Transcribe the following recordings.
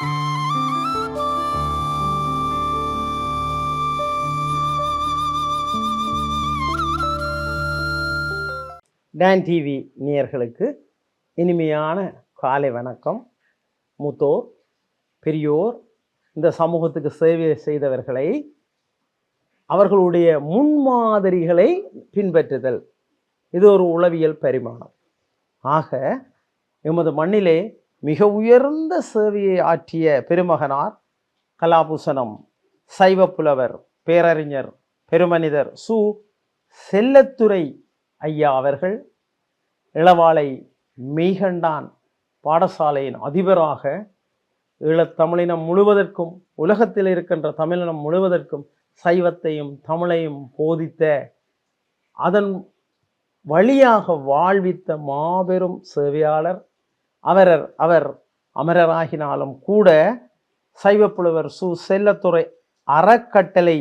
Don TV நேயர்களுக்கு இனிமையான காலை வணக்கம். மூத்தோர் பெரியோர் இந்த சமூகத்துக்கு சேவை செய்தவர்களை அவர்களுடைய முன்மாதிரிகளை பின்பற்றுதல். இது ஒரு உளவியல் பரிமாணம். ஆக எமது மண்ணிலே மிக உயர்ந்த சேவையை ஆற்றிய பெருமகனார் கலாபூசணம் சைவப்புலவர் பேரறிஞர் பெருமனிதர் சு. செல்லத்துறை ஐயா அவர்கள் இளவாலை மெய்கண்டான் பாடசாலையின் அதிபராக ஈழத்தமிழினம் முழுவதற்கும் உலகத்தில் இருக்கின்ற தமிழினம் முழுவதற்கும் சைவத்தையும் தமிழையும் போதித்த அதன் வழியாக வாழ்வித்த மாபெரும் சேவையாளர் அவரர் அவர் அமரராகினாலும் கூட சைவப்புலவர் சு. செல்லத்துறை அறக்கட்டளை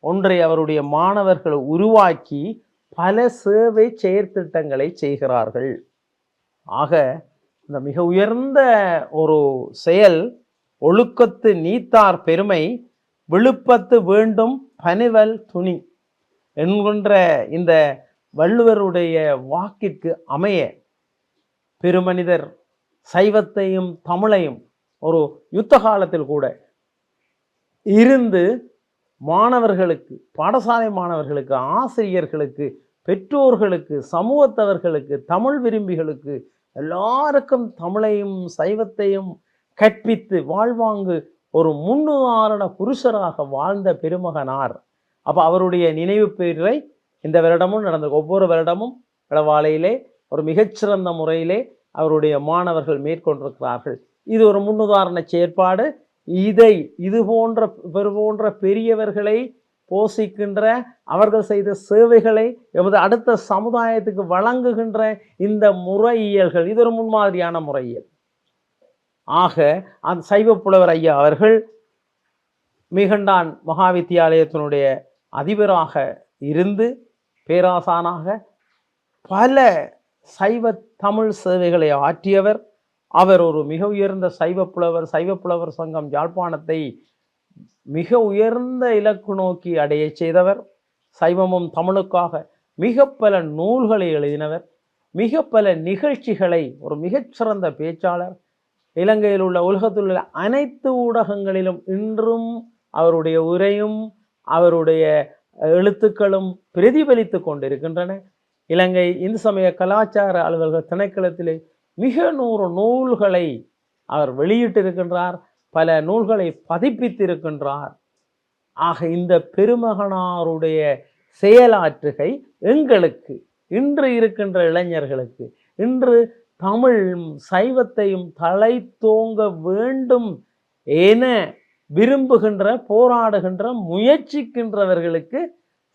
ஒன்றை அவருடைய மாணவர்கள் உருவாக்கி பல சேவை செயற்திட்டங்களை செய்கிறார்கள். ஆக இந்த மிக உயர்ந்த ஒரு செயல் ஒழுக்கத்து நீத்தார் பெருமை விழுப்பத்து வேண்டும் பனிவல் துணி என்கின்ற இந்த வள்ளுவருடைய வாக்கிற்கு அமைய பெருமனிதர் சைவத்தையும் தமிழையும் ஒரு யுத்த காலத்தில் கூட இருந்து மாணவர்களுக்கு பாடசாலை மாணவர்களுக்கு ஆசிரியர்களுக்கு பெற்றோர்களுக்கு சமூகத்தவர்களுக்கு தமிழ் விரும்பிகளுக்கு எல்லாருக்கும் தமிழையும் சைவத்தையும் கற்பித்து வாழ்வாங்கு ஒரு முன்னுதாரண புருஷராக வாழ்ந்த பெருமகனார். அப்போ அவருடைய நினைவு பேரை இந்த வருடமும் நடந்த ஒவ்வொரு வருடமும் இளவாலையிலே ஒரு மிகச்சிறந்த முறையிலே அவருடைய மாணவர்கள் மேற்கொண்டிருக்கிறார்கள். இது ஒரு முன்னுதாரண செயற்பாடு. இதை இது போன்ற இவர் போன்ற பெரியவர்களை போஷிக்கின்ற அவர்கள் செய்த சேவைகளை எமது அடுத்த சமுதாயத்துக்கு வழங்குகின்ற இந்த முறையியல்கள் இது ஒரு முன்மாதிரியான முறையியல். ஆக அந்த சைவ புலவர் ஐயா அவர்கள் மிகண்டான் மகாவித்தியாலயத்தினுடைய அதிபராக இருந்து பேராசானாக பல சைவ தமிழ் சேவைகளை ஆற்றியவர். அவர் ஒரு மிக உயர்ந்த சைவ புலவர் சைவ புலவர் சங்கம் யாழ்ப்பாணத்தை மிக உயர்ந்த இலக்கு நோக்கி அடைய செய்தவர். சைவமும் தமிழுக்காக மிக பல நூல்களை எழுதினவர். மிக பல நிகழ்ச்சிகளை ஒரு மிகச்சிறந்த பேச்சாளர். இலங்கையில் உள்ள உலகத்தில் உள்ள அனைத்து ஊடகங்களிலும் இன்றும் அவருடைய உரையும் அவருடைய எழுத்துக்களும் பிரதிபலித்து கொண்டிருக்கின்றன. இலங்கை இந்து சமய கலாச்சார அலுவலக திணைக்களத்திலே மிக நூறு நூல்களை அவர் வெளியிட்டிருக்கின்றார். பல நூல்களை பதிப்பித்திருக்கின்றார். ஆக இந்த பெருமகனாருடைய செயலாற்றுகை எங்களுக்கு இன்று இருக்கின்ற இளைஞர்களுக்கு இன்று தமிழ் சைவத்தையும் தலை தோங்க வேண்டும் என விரும்புகின்ற போராடுகின்ற முயற்சிக்கின்றவர்களுக்கு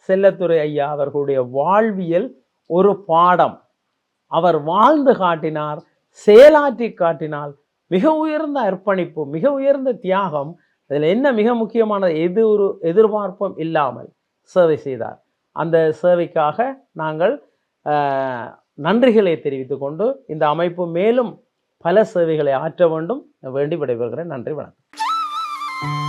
செல்லத்துறை ஐயா அவர்களுடைய வாழ்வியல் ஒரு பாடம். அவர் வாழ்ந்து காட்டினார் செயலாற்றி காட்டினால் மிக உயர்ந்த அர்ப்பணிப்பு மிக உயர்ந்த தியாகம் இதில் என்ன மிக முக்கியமானது? எது ஒரு எதிர்பார்ப்பும் இல்லாமல் சேவை செய்தார். அந்த சேவைக்காக நாங்கள் நன்றிகளை தெரிவித்து கொண்டு இந்த அமைப்பு மேலும் பல சேவைகளை ஆற்ற வேண்டும். வேண்டி விடைபெறுகிறேன். நன்றி வணக்கம்.